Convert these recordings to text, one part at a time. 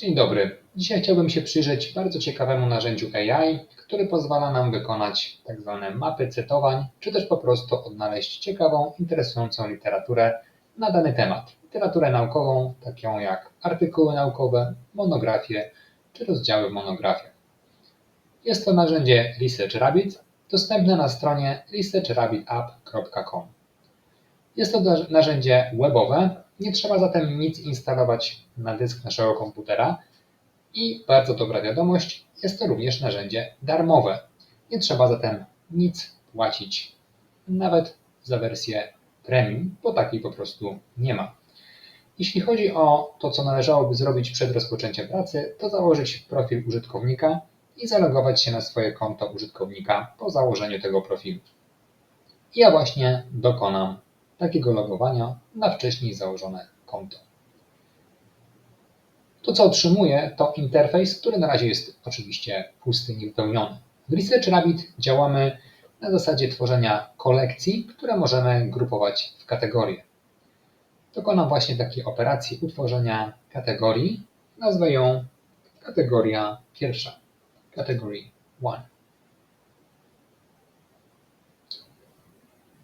Dzień dobry. Dzisiaj chciałbym się przyjrzeć bardzo ciekawemu narzędziu AI, które pozwala nam wykonać tak zwane mapy cytowań, czy też po prostu odnaleźć ciekawą, interesującą literaturę na dany temat. Literaturę naukową, taką jak artykuły naukowe, monografie czy rozdziały w monografiach. Jest to narzędzie Research Rabbit, dostępne na stronie researchrabbitapp.com. Jest to narzędzie webowe, nie trzeba zatem nic instalować na dysk naszego komputera. I bardzo dobra wiadomość, jest to również narzędzie darmowe. Nie trzeba zatem nic płacić, nawet za wersję premium, bo takiej po prostu nie ma. Jeśli chodzi o to, co należałoby zrobić przed rozpoczęciem pracy, to założyć profil użytkownika i zalogować się na swoje konto użytkownika po założeniu tego profilu. I ja właśnie dokonam takiego logowania na wcześniej założone konto. To, co otrzymuję, to interfejs, który na razie jest oczywiście pusty, niewypełniony. W Research Rabbit działamy na zasadzie tworzenia kolekcji, które możemy grupować w kategorie. Dokonam właśnie takiej operacji utworzenia kategorii. Nazwę ją kategoria pierwsza, category 1.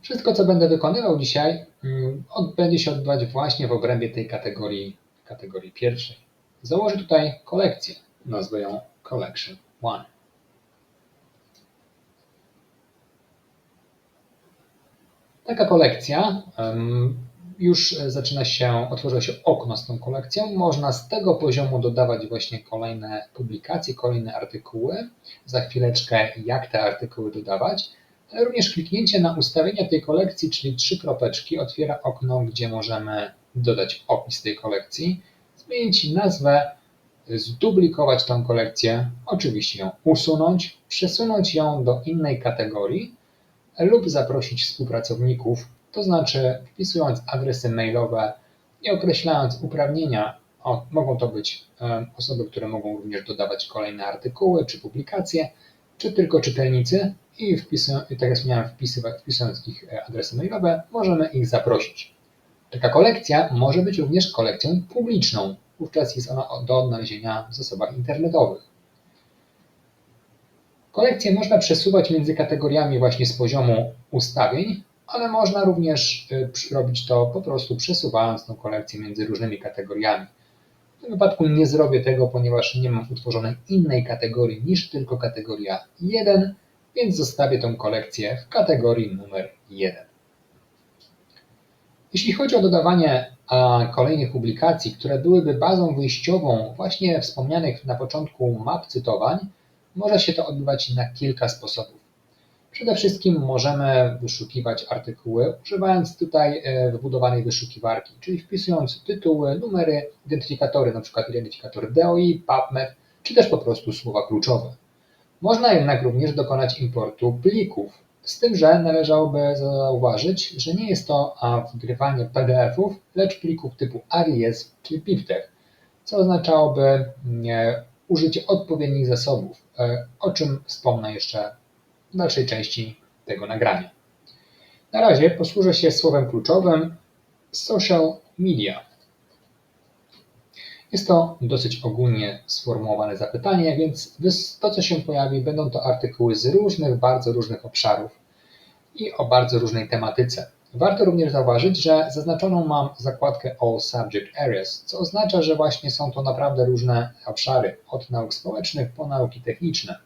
Wszystko, co będę wykonywał dzisiaj, mm, będzie się odbywać właśnie w obrębie tej kategorii, kategorii pierwszej. Założę tutaj kolekcję. Nazwę ją Collection 1. Taka kolekcja już zaczyna się, otworzyło się okno z tą kolekcją. Można z tego poziomu dodawać właśnie kolejne publikacje, kolejne artykuły. Za chwileczkę, jak te artykuły dodawać również kliknięcie na ustawienia tej kolekcji, czyli trzy kropeczki, otwiera okno, gdzie możemy dodać opis tej kolekcji, zmienić nazwę, zduplikować tą kolekcję, oczywiście ją usunąć, przesunąć ją do innej kategorii lub zaprosić współpracowników, to znaczy wpisując adresy mailowe i określając uprawnienia, o, mogą to być e, osoby, które mogą również dodawać kolejne artykuły czy publikacje, czy tylko czytelnicy, i wpisując, tak jak wspomniałem, wpisując ich e, adresy mailowe, możemy ich zaprosić. Taka kolekcja może być również kolekcją publiczną. Wówczas jest ona do odnalezienia w zasobach internetowych. Kolekcje można przesuwać między kategoriami właśnie z poziomu ustawień, ale można również e, robić to po prostu przesuwając tą kolekcję między różnymi kategoriami. Tym wypadku nie zrobię tego, ponieważ nie mam utworzonej innej kategorii niż tylko kategoria 1, więc zostawię tą kolekcję w kategorii numer 1. Jeśli chodzi o dodawanie kolejnych publikacji, które byłyby bazą wyjściową właśnie wspomnianych na początku map cytowań, może się to odbywać na kilka sposobów. Przede wszystkim możemy wyszukiwać artykuły używając tutaj e, wybudowanej wyszukiwarki, czyli wpisując tytuły, numery, identyfikatory, np. identyfikator DOI, PubMed, czy też po prostu słowa kluczowe. Można jednak również dokonać importu plików, z tym że należałoby zauważyć, że nie jest to wgrywanie PDF-ów, lecz plików typu ARIES czy PIPTEX, co oznaczałoby mm, użycie odpowiednich zasobów, e, o czym wspomnę jeszcze w dalszej części tego nagrania. Na razie posłużę się słowem kluczowym social media. Jest to dosyć ogólnie sformułowane zapytanie, więc to, co się pojawi, będą to artykuły z różnych, bardzo różnych obszarów i o bardzo różnej tematyce. Warto również zauważyć, że zaznaczoną mam zakładkę All Subject Areas, co oznacza, że właśnie są to naprawdę różne obszary, od nauk społecznych po nauki techniczne.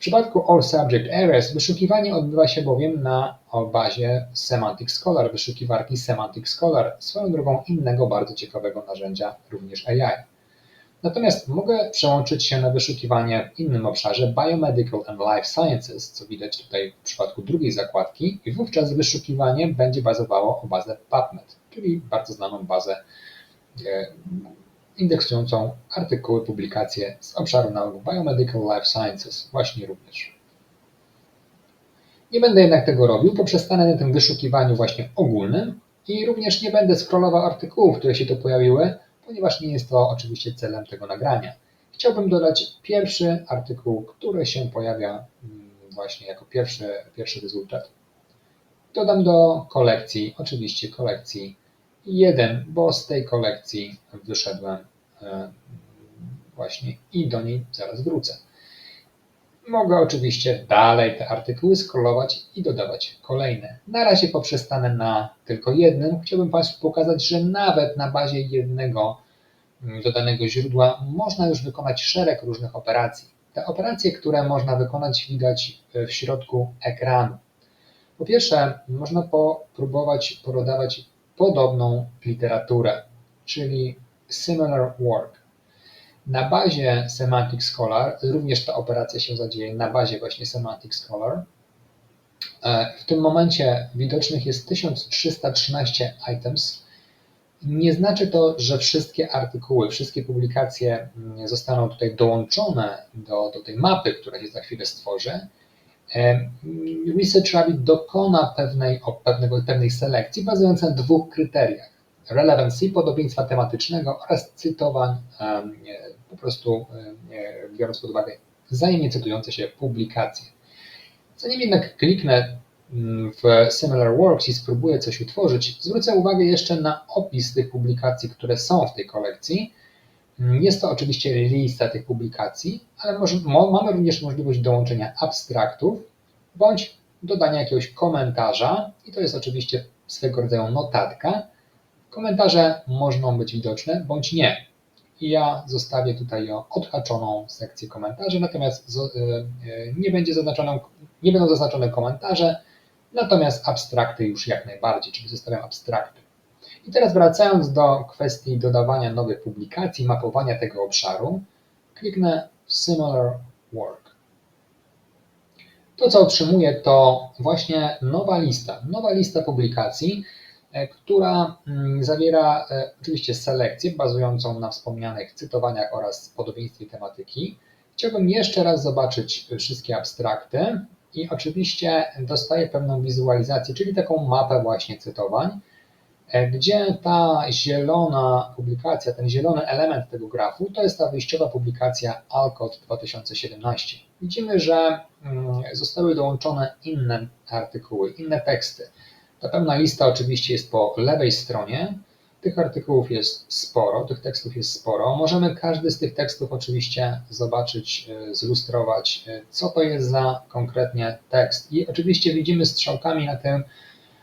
W przypadku All Subject Areas wyszukiwanie odbywa się bowiem na bazie Semantic Scholar, wyszukiwarki Semantic Scholar, swoją drogą innego bardzo ciekawego narzędzia, również AI. Natomiast mogę przełączyć się na wyszukiwanie w innym obszarze Biomedical and Life Sciences, co widać tutaj w przypadku drugiej zakładki, i wówczas wyszukiwanie będzie bazowało o bazę PubMed, czyli bardzo znaną bazę e, indeksującą artykuły, publikacje z obszaru nauk Biomedical Life Sciences, właśnie również. Nie będę jednak tego robił, poprzestanę na tym wyszukiwaniu właśnie ogólnym i również nie będę scrollował artykułów, które się tu pojawiły, ponieważ nie jest to oczywiście celem tego nagrania. Chciałbym dodać pierwszy artykuł, który się pojawia mm, właśnie jako pierwszy, pierwszy rezultat. Dodam do kolekcji, oczywiście kolekcji jeden, bo z tej kolekcji wyszedłem właśnie i do niej zaraz wrócę. Mogę oczywiście dalej te artykuły scrollować i dodawać kolejne. Na razie poprzestanę na tylko jednym. Chciałbym Państwu pokazać, że nawet na bazie jednego mm, dodanego źródła można już wykonać szereg różnych operacji. Te operacje, które można wykonać, widać w środku ekranu. Po pierwsze, można popróbować porodawać podobną literaturę, czyli similar work. Na bazie Semantic Scholar, również ta operacja się zadzieje na bazie właśnie Semantic Scholar. E, w tym momencie widocznych jest 1313 items. Nie znaczy to, że wszystkie artykuły, wszystkie publikacje mm, zostaną tutaj dołączone do, do tej mapy, która się za chwilę stworzy. E, Research Rabbit dokona pewnej, pewnego, pewnej selekcji bazując na dwóch kryteriach. Relevancy, podobieństwa tematycznego oraz cytowań, po prostu biorąc pod uwagę wzajemnie cytujące się publikacje. Zanim jednak kliknę mm, w Similar Works i spróbuję coś utworzyć, zwrócę uwagę jeszcze na opis tych publikacji, które są w tej kolekcji. Mm, jest to oczywiście lista tych publikacji, ale może, mamy również możliwość dołączenia abstraktów bądź dodania jakiegoś komentarza i to jest oczywiście swego rodzaju notatka. Komentarze mogą być widoczne bądź nie. I ja zostawię tutaj odhaczoną sekcję komentarzy, natomiast e, e, nie, będzie zaznaczoną, nie będą zaznaczone komentarze, natomiast abstrakty już jak najbardziej, czyli zostawiam abstrakty. I teraz wracając do kwestii dodawania nowych publikacji, mapowania tego obszaru, kliknę Similar Work. To, co otrzymuję, to właśnie nowa lista, nowa lista publikacji, która mm, zawiera e, oczywiście selekcję bazującą na wspomnianych cytowaniach oraz podobieństwie tematyki. Chciałbym jeszcze raz zobaczyć wszystkie abstrakty i oczywiście dostaję pewną wizualizację, czyli taką mapę właśnie cytowań. E, gdzie ta zielona publikacja, ten zielony element tego grafu, to jest ta wyjściowa publikacja Alcott 2017. Widzimy, że mm, zostały dołączone inne artykuły, inne teksty. Ta pełna lista oczywiście jest po lewej stronie. Tych artykułów jest sporo, tych tekstów jest sporo. Możemy każdy z tych tekstów oczywiście zobaczyć, e, zilustrować, e, co to jest za konkretnie tekst. I oczywiście widzimy strzałkami na tym,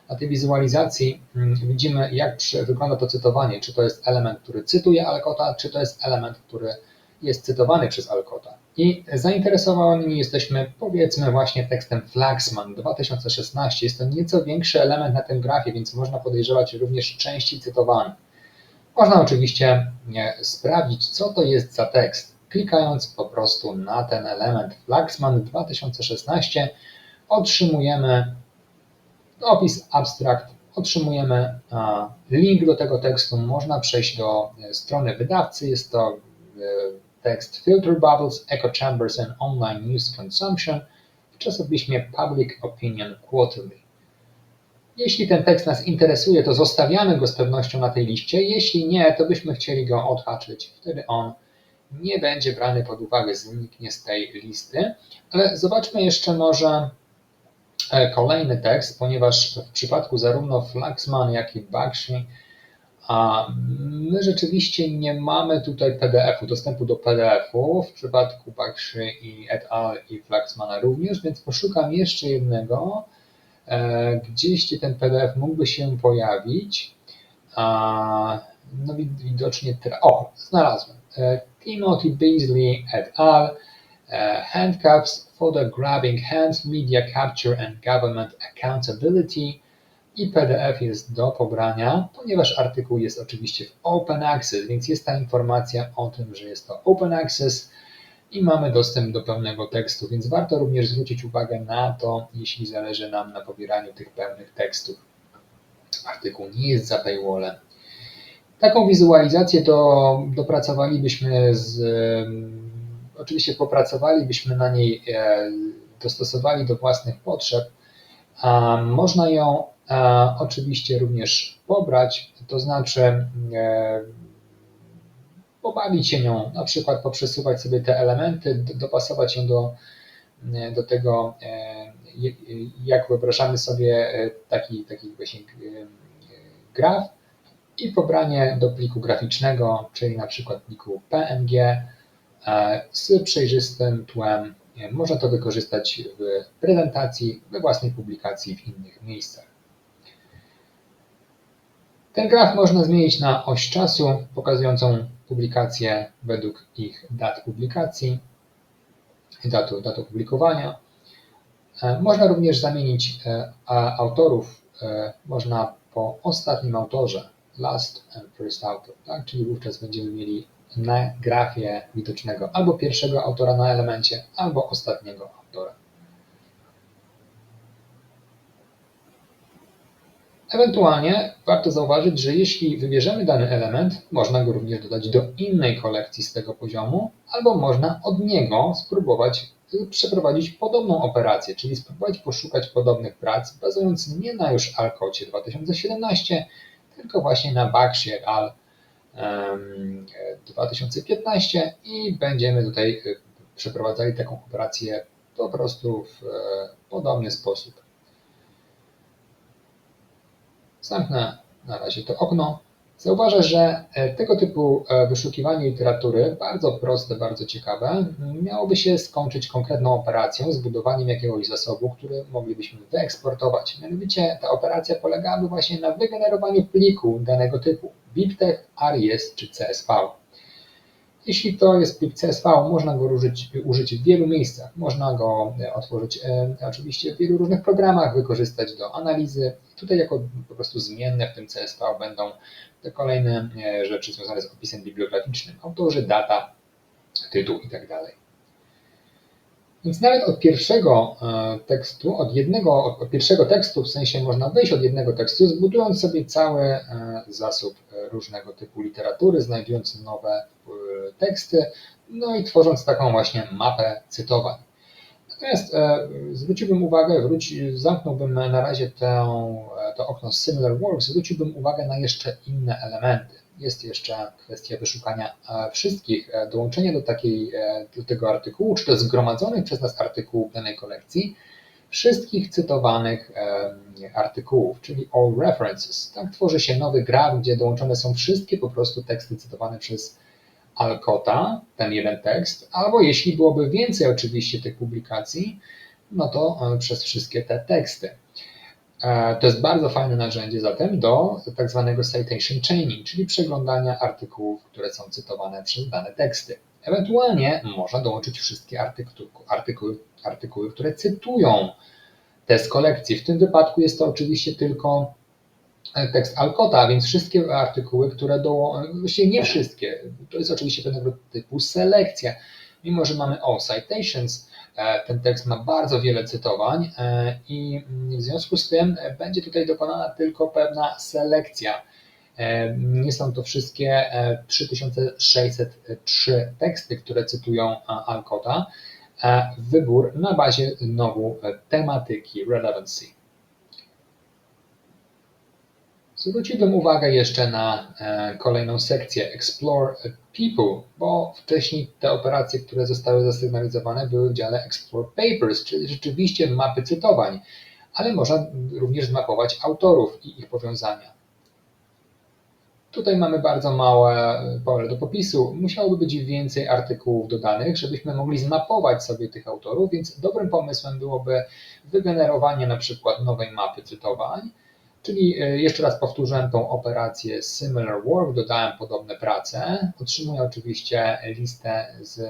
na tej wizualizacji mm, widzimy, jak wygląda to cytowanie, czy to jest element, który cytuje Alcota, czy to jest element, który jest cytowany przez Alcota. I zainteresowani jesteśmy, powiedzmy, właśnie tekstem Flaxman 2016. Jest to nieco większy element na tym grafie, więc można podejrzewać również części cytowany. Można oczywiście sprawdzić, co to jest za tekst, klikając po prostu na ten element Flaxman 2016 otrzymujemy opis abstrakt, otrzymujemy link do tego tekstu, można przejść do e, strony wydawcy, jest to e, tekst Filter Bubbles, Echo Chambers and Online News Consumption w czasopiśmie Public Opinion Quarterly. Jeśli ten tekst nas interesuje, to zostawiamy go z pewnością na tej liście. Jeśli nie, to byśmy chcieli go odhaczyć. Wtedy on nie będzie brany pod uwagę, zniknie z tej listy. Ale zobaczmy jeszcze może E, kolejny tekst, ponieważ w przypadku zarówno Flaxman, jak i Bakshi a my rzeczywiście nie mamy tutaj PDF-u, dostępu do PDF-u w przypadku Bakshi i et al. i Flaxmana również, więc poszukam jeszcze jednego, e, gdzieś gdzie ten PDF mógłby się pojawić. No widocznie, o, znalazłem. E, Timothy Beasley et al. Handcuffs photo grabbing hands, media capture and government accountability i PDF jest do pobrania, ponieważ artykuł jest oczywiście w Open Access, więc jest ta informacja o tym, że jest to Open Access i mamy dostęp do pełnego tekstu, więc warto również zwrócić uwagę na to, jeśli zależy nam na pobieraniu tych pełnych tekstów. Artykuł nie jest za paywallem. Taką wizualizację to dopracowalibyśmy z Oczywiście popracowalibyśmy na niej, e, dostosowali do własnych potrzeb. Można ją oczywiście również pobrać, to znaczy e, pobawić się nią, na przykład poprzesuwać sobie te elementy, dopasować ją do, e, do tego, jak wyobrażamy sobie taki, taki właśnie graf i pobranie do pliku graficznego, czyli na przykład pliku PNG, e, z przejrzystym tłem. Można to wykorzystać w prezentacji, we własnej publikacji w innych miejscach. Ten graf można zmienić na oś czasu pokazującą publikacje według ich dat publikacji, datu, datu publikowania. E, można również zamienić e, autorów, e, można po ostatnim autorze, last and first author, tak? czyli wówczas będziemy mieli na grafie widocznego albo pierwszego autora na elemencie, albo ostatniego autora. Ewentualnie warto zauważyć, że jeśli wybierzemy dany element, można go również dodać do innej kolekcji z tego poziomu, albo można od niego spróbować przeprowadzić podobną operację, czyli spróbować poszukać podobnych prac, bazując nie na już Alcocie 2017, tylko właśnie na Bakshi et al. 2015 i będziemy tutaj y, przeprowadzali taką operację po prostu w e, podobny sposób. Zamknę na razie to okno. Zauważę, że e, tego typu e, wyszukiwanie literatury, bardzo proste, bardzo ciekawe, miałoby się skończyć konkretną operacją, zbudowaniem jakiegoś zasobu, który moglibyśmy wyeksportować. Mianowicie ta operacja polegałaby właśnie na wygenerowaniu pliku danego typu BibTeX, ARIES czy CSV. Jeśli to jest plik CSV, można go użyć, użyć w wielu miejscach. Można go e, otworzyć e, oczywiście w wielu różnych programach, wykorzystać do analizy. Tutaj jako po prostu zmienne w tym CSV będą te kolejne e, rzeczy związane z opisem bibliograficznym, autorzy, data, tytuł itd. Tak Więc nawet od pierwszego tekstu, od jednego, od pierwszego tekstu, w sensie można wyjść od jednego tekstu, zbudując sobie cały zasób różnego typu literatury, znajdując nowe teksty, no i tworząc taką właśnie mapę cytowań. Natomiast e, zwróciłbym uwagę, wróć, zamknąłbym na razie tę, e, to okno Similar Works, zwróciłbym uwagę na jeszcze inne elementy. Jest jeszcze kwestia wyszukania e, wszystkich, dołączenia do, takiej, do tego artykułu, czy to zgromadzonych przez nas artykułów danej kolekcji, wszystkich cytowanych artykułów, czyli all references. Tak tworzy się nowy graf, gdzie dołączone są wszystkie po prostu teksty cytowane przez Alcota, ten jeden tekst, albo jeśli byłoby więcej oczywiście tych publikacji, no to e, przez wszystkie te teksty. E, to jest bardzo fajne narzędzie zatem do tak zwanego citation chaining, czyli przeglądania artykułów, które są cytowane przez dane teksty. Ewentualnie można dołączyć wszystkie artykuły, artykuły, artykuły które cytują te z kolekcji. W tym wypadku jest to oczywiście tylko tekst Alcota, więc wszystkie artykuły, które do, właściwie nie wszystkie, to jest oczywiście pewnego typu selekcja. Mimo, że mamy all citations, e, ten tekst ma bardzo wiele cytowań e, i w związku z tym będzie tutaj dokonana tylko pewna selekcja. E, nie są to wszystkie 3603 teksty, które cytują Alcota. Wybór na bazie znowu tematyki relevancy. Zwróciłbym uwagę jeszcze na e, kolejną sekcję Explore People, bo wcześniej te operacje, które zostały zasygnalizowane, były w dziale Explore Papers, czyli rzeczywiście mapy cytowań, ale można również zmapować autorów i ich powiązania. Tutaj mamy bardzo małe pole do popisu. Musiałoby być więcej artykułów dodanych, żebyśmy mogli zmapować sobie tych autorów, więc dobrym pomysłem byłoby wygenerowanie na przykład nowej mapy cytowań, Czyli e, jeszcze raz powtórzyłem tą operację similar work, dodałem podobne prace, otrzymuję oczywiście listę z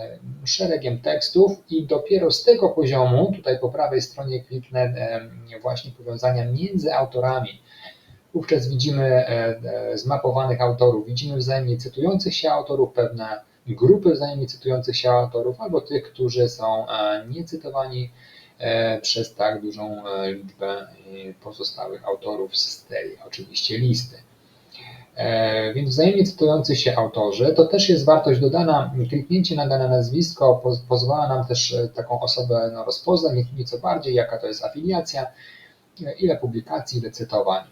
szeregiem tekstów i dopiero z tego poziomu, tutaj po prawej stronie kliknę e, właśnie powiązania między autorami. Wówczas widzimy e, zmapowanych autorów, widzimy wzajemnie cytujących się autorów, pewne grupy wzajemnie cytujących się autorów, albo tych, którzy są niecytowani przez tak dużą e, liczbę e, pozostałych autorów z tej oczywiście listy. Więc wzajemnie cytujący się autorzy to też jest wartość dodana. Kliknięcie na dane nazwisko pozwala nam też taką osobę no, rozpoznać nieco bardziej, jaka to jest afiliacja, ile publikacji, ile cytowań.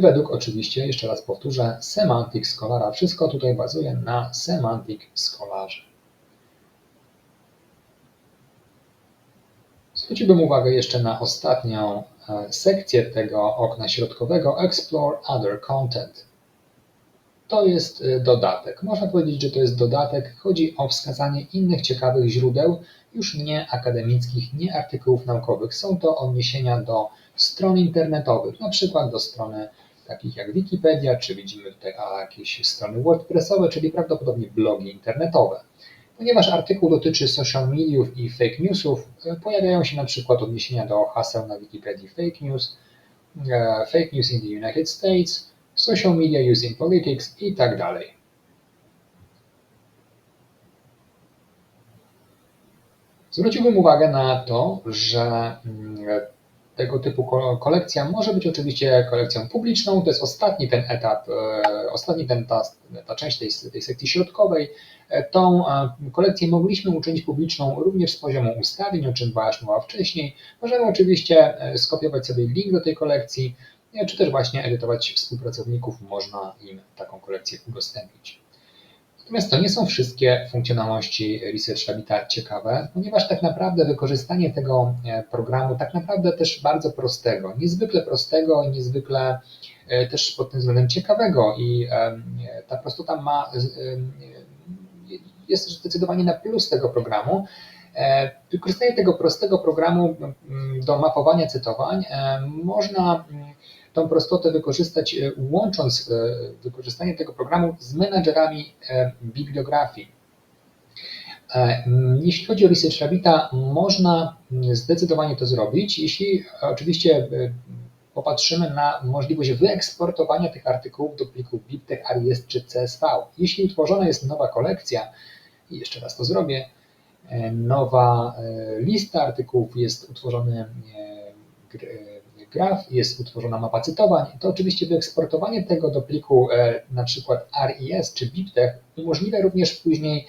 Według oczywiście, jeszcze raz powtórzę, Semantic Scholara. Wszystko tutaj bazuje na Semantic Scholarze. Zwróciłbym uwagę jeszcze na ostatnią e, sekcję tego okna środkowego Explore Other Content. to jest y, dodatek. Można powiedzieć, że to jest dodatek. Chodzi o wskazanie innych ciekawych źródeł, już nie akademickich, nie artykułów naukowych. Są to odniesienia do stron internetowych, na przykład do strony takich jak Wikipedia, czy widzimy tutaj jakieś strony WordPressowe, czyli prawdopodobnie blogi internetowe. Ponieważ artykuł dotyczy social mediów i fake newsów, y, pojawiają się na przykład odniesienia do haseł na Wikipedii fake news, e, fake news in the United States, social media use in politics i tak dalej. Zwróciłbym uwagę na to, że mm, tego typu kolekcja może być oczywiście kolekcją publiczną. To jest ostatni ten etap, e, ostatni ten, ta, ta część tej, tej sekcji środkowej. E, tą e, kolekcję mogliśmy uczynić publiczną również z poziomu ustawień, o czym była już mowa wcześniej. Możemy oczywiście skopiować sobie link do tej kolekcji, czy też właśnie edytować współpracowników, można im taką kolekcję udostępnić. Natomiast to nie są wszystkie funkcjonalności Research Rabbita ciekawe, ponieważ tak naprawdę wykorzystanie tego e, programu, tak naprawdę też bardzo prostego, niezwykle prostego, niezwykle e, też pod tym względem ciekawego i e, ta prostota ma, jest zdecydowanie na plus tego programu. Wykorzystanie tego prostego programu do mapowania cytowań można tą prostotę wykorzystać, e, łącząc e, wykorzystanie tego programu z menadżerami e, bibliografii. Jeśli chodzi o Research Rabbita, można zdecydowanie to zrobić, jeśli oczywiście popatrzymy na możliwość wyeksportowania tych artykułów do plików BibTeX, ARIES czy CSV. Jeśli utworzona jest nowa kolekcja, i jeszcze raz to zrobię, nowa lista artykułów jest utworzony graf, jest utworzona mapa cytowań, to oczywiście wyeksportowanie tego do pliku e, na przykład RIS czy BibTeX umożliwia również później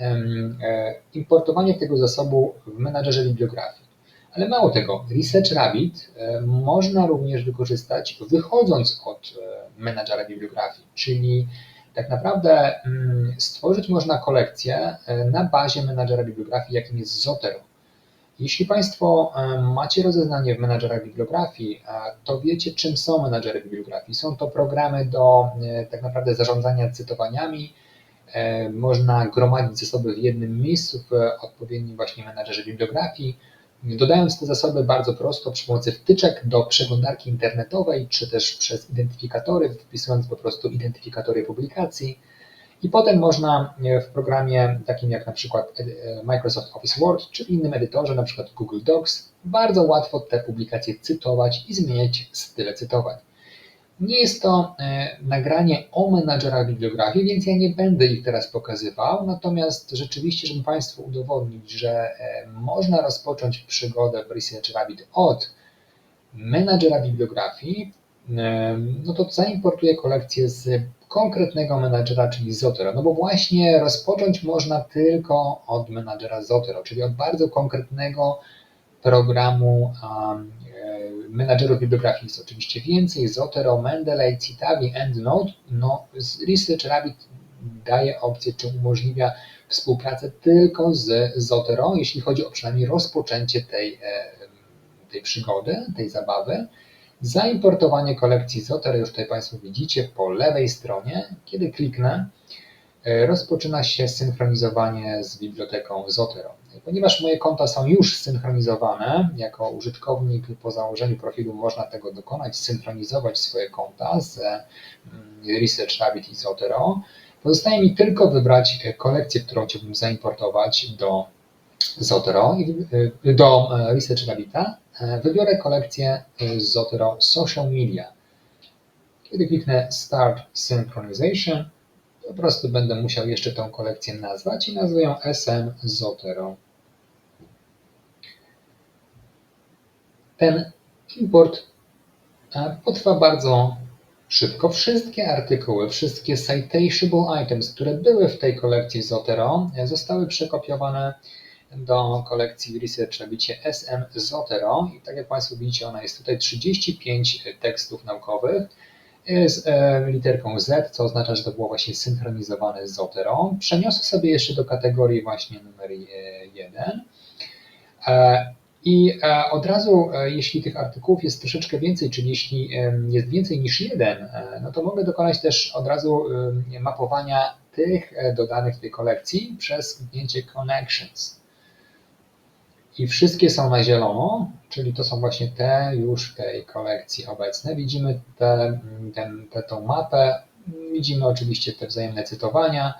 e, importowanie tego zasobu w menadżerze bibliografii. Ale mało tego, Research Rabbit e, można również wykorzystać wychodząc od menadżera bibliografii, czyli tak naprawdę mm, stworzyć można kolekcję na bazie menadżera bibliografii, jakim jest Zotero. Jeśli Państwo e, macie rozeznanie w menadżerach bibliografii, e, to wiecie, czym są menadżery bibliografii. Są to programy do e, tak naprawdę zarządzania cytowaniami. Można gromadzić zasoby w jednym miejscu w odpowiednim właśnie menadżerze bibliografii. Dodając te zasoby bardzo prosto przy pomocy wtyczek do przeglądarki internetowej, czy też przez identyfikatory, wpisując po prostu identyfikatory publikacji, i potem można e, w programie takim jak na przykład e, Microsoft Office Word czy innym edytorze, na przykład Google Docs, bardzo łatwo te publikacje cytować i zmieniać style cytowań. Nie jest to e, nagranie o menadżerach bibliografii, więc ja nie będę ich teraz pokazywał, natomiast rzeczywiście, żeby Państwu udowodnić, że można rozpocząć przygodę w Research Rabbit od menadżera bibliografii, no to zaimportuję kolekcję z konkretnego menadżera, czyli Zotero. No bo właśnie rozpocząć można tylko od menadżera Zotero, czyli od bardzo konkretnego programu um, menadżerów bibliografii jest oczywiście więcej, Zotero, Mendeley, Citavi, EndNote. No, Research Rabbit daje opcję, czy umożliwia współpracę tylko z Zotero, jeśli chodzi o przynajmniej rozpoczęcie tej, e, tej przygody, tej zabawy. Zaimportowanie kolekcji Zotero już tutaj Państwo widzicie po lewej stronie. Kiedy kliknę, e, rozpoczyna się synchronizowanie z biblioteką Zotero. Ponieważ moje konta są już synchronizowane, jako użytkownik po założeniu profilu można tego dokonać, synchronizować swoje konta z mm, Research Rabbit i Zotero. Pozostaje mi tylko wybrać kolekcję, którą chciałbym zaimportować do Zotero, do e, Research Rabbita, e, wybiorę kolekcję z Zotero Social Media. Kiedy kliknę Start Synchronization, po prostu będę musiał jeszcze tą kolekcję nazwać i nazwę ją SM Zotero. Ten import e, potrwa bardzo szybko. Wszystkie artykuły, wszystkie citable items, które były w tej kolekcji Zotero, zostały przekopiowane do kolekcji Research Rabicie SM Zotero i tak jak Państwo widzicie, ona jest tutaj 35 tekstów naukowych z e, literką Z, co oznacza, że to było właśnie synchronizowane z Zotero. Przeniosę sobie jeszcze do kategorii właśnie numer 1 e, I e, od razu, jeśli tych artykułów jest troszeczkę więcej, czyli jeśli jest więcej niż jeden, no to mogę dokonać też od razu mapowania tych dodanych w tej kolekcji przez kliknięcie Connections. I wszystkie są na zielono, czyli to są właśnie te już w tej kolekcji obecne. Widzimy te, te, tą mapę, widzimy oczywiście te wzajemne cytowania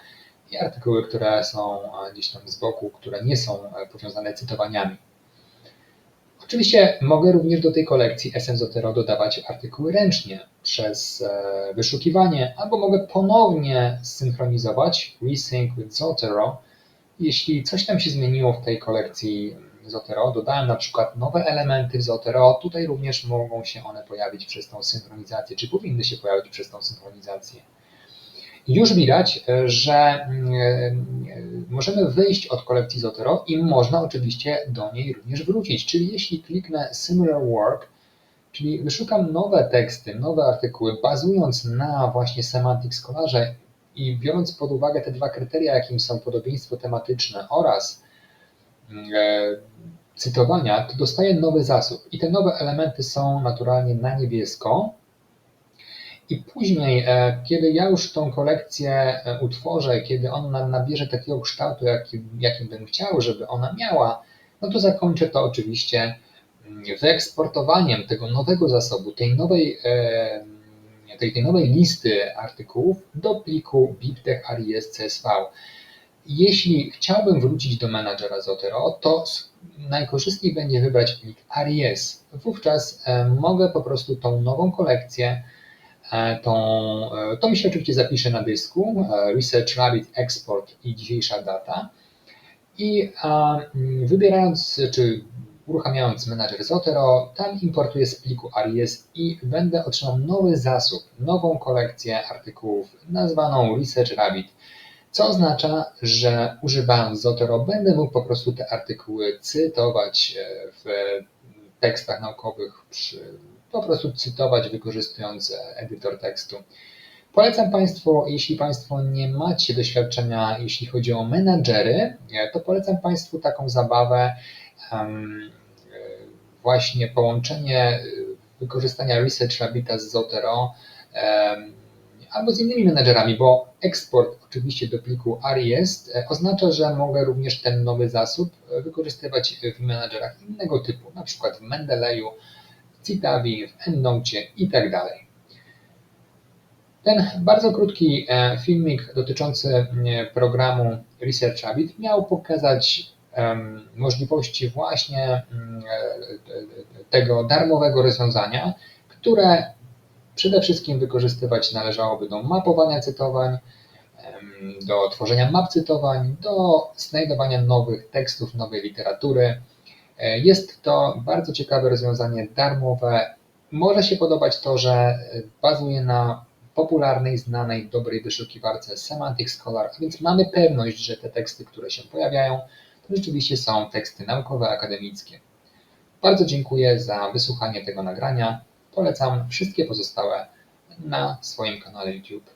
i artykuły, które są e, gdzieś tam z boku, które nie są e, powiązane cytowaniami. Oczywiście mogę również do tej kolekcji SM Zotero dodawać artykuły ręcznie przez e, wyszukiwanie, albo mogę ponownie synchronizować Resync with Zotero. Jeśli coś tam się zmieniło w tej kolekcji Zotero, dodałem na przykład nowe elementy w Zotero, tutaj również mogą się one pojawić przez tą synchronizację, czy powinny się pojawić przez tą synchronizację. Już widać, że mm, e, możemy wyjść od kolekcji Zotero i można oczywiście do niej również wrócić. Czyli jeśli kliknę Similar Work, czyli wyszukam nowe teksty, nowe artykuły, bazując na właśnie Semantic Scholarze i biorąc pod uwagę te dwa kryteria, jakim są podobieństwo tematyczne oraz e, cytowania, to dostaję nowy zasób. I te nowe elementy są naturalnie na niebiesko, i później, e, kiedy ja już tą kolekcję e, utworzę, kiedy ona nabierze takiego kształtu, jakim, jakim bym chciał, żeby ona miała, no to zakończę to oczywiście mm, wyeksportowaniem tego nowego zasobu, tej nowej, e, tej, tej nowej listy artykułów do pliku BibTeX ARIS CSV. Jeśli chciałbym wrócić do menadżera Zotero, to najkorzystniej będzie wybrać plik ARIS. Wówczas mogę po prostu tą nową kolekcję E, to, e, to mi się oczywiście zapisze na dysku, e, Research Rabbit Export i dzisiejsza data. I mm, wybierając, czy uruchamiając menadżer Zotero, tam importuję z pliku ARIES i będę otrzymał nowy zasób, nową kolekcję artykułów nazwaną Research Rabbit, co oznacza, że używając Zotero będę mógł po prostu te artykuły cytować w tekstach naukowych przy po prostu cytować wykorzystując edytor tekstu. Polecam Państwu, jeśli Państwo nie macie doświadczenia, jeśli chodzi o menadżery, to polecam Państwu taką zabawę, właśnie połączenie wykorzystania Research Rabbita z Zotero albo z innymi menedżerami, bo eksport oczywiście do pliku ARIES oznacza, że mogę również ten nowy zasób wykorzystywać w menedżerach innego typu, na przykład w Mendeleju, Citavi, w EndNote i tak. Ten bardzo krótki e, filmik dotyczący e, programu Research Rabbit miał pokazać możliwości właśnie mm, e, tego darmowego rozwiązania, które przede wszystkim wykorzystywać należałoby do mapowania cytowań, do tworzenia map cytowań, do znajdowania nowych tekstów, nowej literatury, E, jest to bardzo ciekawe rozwiązanie darmowe. Może się podobać to, że bazuje na popularnej, znanej, dobrej wyszukiwarce Semantic Scholar, a więc mamy pewność, że te teksty, które się pojawiają, to rzeczywiście są teksty naukowe, akademickie. Bardzo dziękuję za wysłuchanie tego nagrania. Polecam wszystkie pozostałe na swoim kanale YouTube.